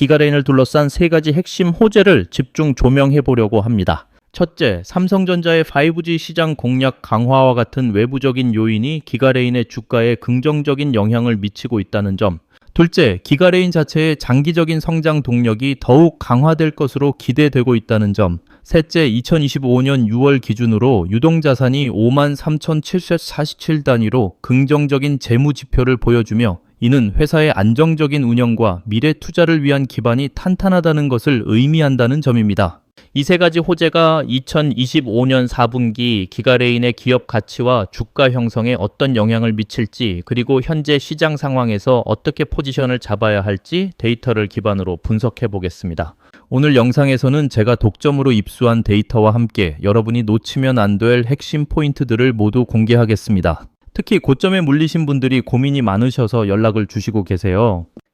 기가레인을 둘러싼 세 가지 핵심 호재를 집중 조명해 보려고 합니다. 첫째, 삼성전자의 5G 시장 공략 강화와 같은 외부적인 요인이 기가레인의 주가에 긍정적인 영향을 미치고 있다는 점. 둘째, 기가레인 자체의 장기적인 성장 동력이 더욱 강화될 것으로 기대되고 있다는 점. 셋째, 2025년 6월 기준으로 유동자산이 53,747 단위로 긍정적인 재무 지표를 보여주며 이는 회사의 안정적인 운영과 미래 투자를 위한 기반이 탄탄하다는 것을 의미한다는 점입니다. 이 세 가지 호재가 2025년 4분기 기가레인의 기업 가치와 주가 형성에 어떤 영향을 미칠지 그리고 현재 시장 상황에서 어떻게 포지션을 잡아야 할지 데이터를 기반으로 분석해 보겠습니다. 오늘 영상에서는 제가 독점으로 입수한 데이터와 함께 여러분이 놓치면 안 될 핵심 포인트들을 모두 공개하겠습니다. 특히 고점에 물리신 분들이 고민이 많으셔서 연락을 주시고 계세요.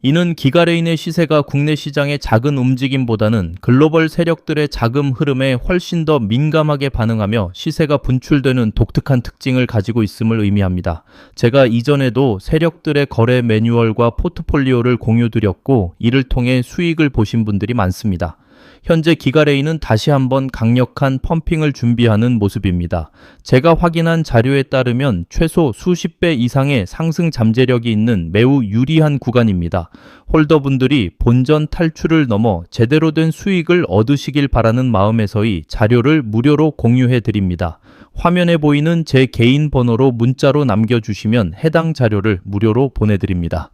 이는 기가레인의 시세가 국내 시장의 작은 움직임보다는 글로벌 세력들의 자금 흐름에 훨씬 더 민감하게 반응하며 시세가 분출되는 독특한 특징을 가지고 있음을 의미합니다. 제가 이전에도 세력들의 거래 매뉴얼과 포트폴리오를 공유드렸고 이를 통해 수익을 보신 분들이 많습니다. 현재 기가레인은 다시 한번 강력한 펌핑을 준비하는 모습입니다. 제가 확인한 자료에 따르면 최소 수십 배 이상의 상승 잠재력이 있는 매우 유리한 구간입니다. 홀더분들이 본전 탈출을 넘어 제대로 된 수익을 얻으시길 바라는 마음에서의 자료를 무료로 공유해 드립니다. 화면에 보이는 제 개인 번호로 문자로 남겨주시면 해당 자료를 무료로 보내드립니다.